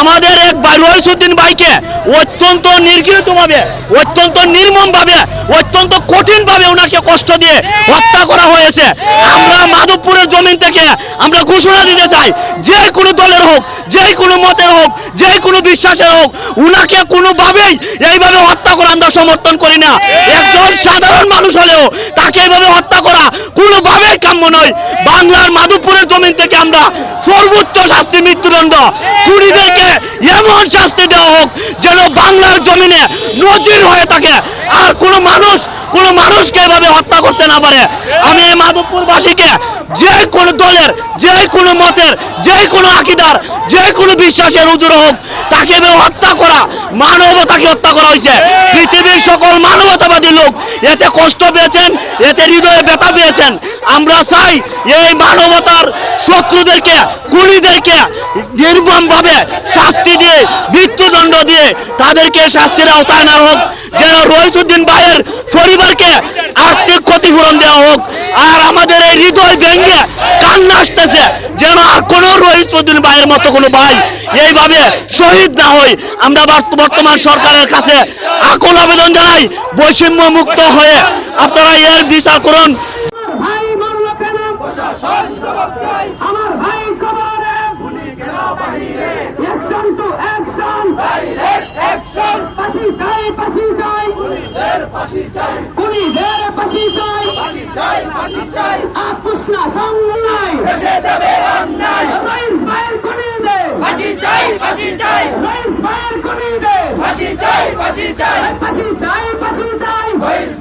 আমাদের এক রইসুদ্দিন ভাইকে অত্যন্ত নির্গৃহীত ভাবে, অত্যন্ত নির্মম ভাবে, অত্যন্ত কঠিন ভাবে ওনাকে কষ্ট দিয়ে হত্যা করা হয়েছে। আমরা মাধবপুরের জমিন থেকে আমরা ঘোষণা দিতে চাই, যে কোনো দলের হোক, যে কোনো মতের হোক, যে কোনো বিশ্বাসের হোক, উনাকে কোনোভাবেই এইভাবে হত্যা করা আমরা সমর্থন করি না। একজন সাধারণ মানুষ হলেও তাকে এইভাবে হত্যা করা কোনোভাবেই কাম্য নয়। বাংলার মাধবপুরের জমিন থেকে আমরা সর্বোচ্চ শাস্তি মৃত্যুদণ্ড খুনিদেরকে এমন শাস্তি দেওয়া হোক, যেন বাংলার জমিনে নজির হয়ে থাকে। আর কোনো মানুষ, কোনো মানুষকে এভাবে হত্যা করতে না পারে। আমি এই মাধবপুরবাসীকে যে কোনো দলের, যে কোনো মতের, যে কোনো আকিদার, যে কোনো বিশ্বাসের উজুর হোক, তাকে এভাবে হত্যা করা, মানবতাকে হত্যা করা হয়েছে। পৃথিবীর সকল মানবতাবাদী লোক এতে কষ্ট পেয়েছেন, এতে হৃদয়ে ব্যথা পেয়েছেন। আমরা চাই এই মানবতার শত্রুদেরকে কুলিদেরকে নির্মম ভাবে শাস্তি দিয়ে, মৃত্যুদণ্ড দিয়ে তাদেরকে শাস্তির আওতায় না হোক। যেন রহিসুদ্দিন ভাইয়ের পরিবারকে আর্থিক ক্ষতিপূরণ দেওয়া হোক। আর আমাদের এই হৃদয় ভেঙে কান্না আসতেছে যেন আর কোনো রহিসুদ্দিন ভাইয়ের মতো কোনো ভাই এইভাবে শহীদ না হই। আমরা বর্ত- বর্তমান সরকারের কাছে আকুল আবেদন জানাই বৈষম্য মুক্ত হয়ে আপনারা এর বিচার করুন। আমার চাই। ফাঁসি চাই। খুনিদের ফাঁসি চাই। আপুষ না সংগ্রাই রইস ভাইয়ের খুনিদের ফাঁসি চাই ফাঁসি চাই। রইস ভাইয়ের খুনিদের ফাঁসি চাই ফাঁসি চাই। ফাঁসি চাই ফাঁসি চাই। রইস